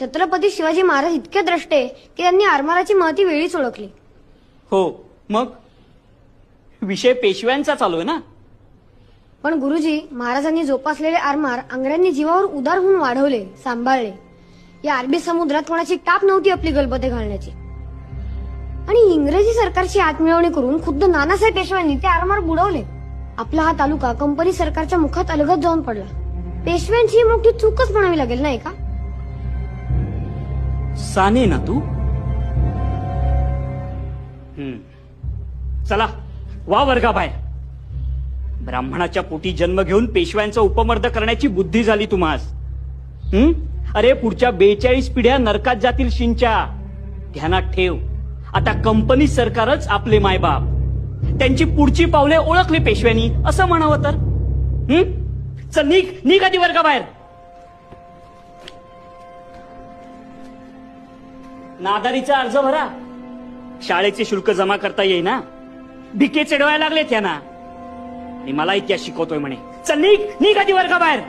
छत्रपती शिवाजी महाराज इतके द्रष्टे की त्यांनी आरमाराची महती वेळीच ओळखली. हो मग? विषय पेशव्यांचा चालू आहे ना? पण गुरुजी महाराजांनी जोपासलेले आरमार अंगऱ्यांनी जीवावर उदार होऊन वाढवले सांभाळले. या अरबी समुद्रात कोणाची टाप नव्हती आपली गलबते घालण्याची. आणि इंग्रजी सरकारची आत्मिळवणी करून खुद्द नानासाहेब पेशव्यांनी ते आरमार बुडवले. आपला हा तालुका कंपनी सरकारच्या मुखात अलगत जाऊन पडला. पेशव्यांची ही मोठी चूकच म्हणावी लागेल नाही का? साने ना तू? चला वा वर्गा बाहेर. ब्राह्मणाच्या पोटी जन्म घेऊन पेशव्यांचा उपमर्द करण्याची बुद्धी झाली तुम्हास हम्म? अरे पुढच्या बेचाळीस पिढ्या नरकात जातील शिंच्या. ध्यानात ठेव. आता कंपनी सरकारच आपले मायबाप. त्यांची पुढची पावले ओळखली पेशव्यांनी असं म्हणावं तर. हम्म? चल निघ निघ आधी वर्गा नादारीचा अर्ज भरा. शाळेचे शुल्क जमा करता येईना. भिके चढवायला लागले त्यांना आणि मला इतिहास शिकवतोय म्हणे. चल निघ निघ आधी वर्गा बाहेर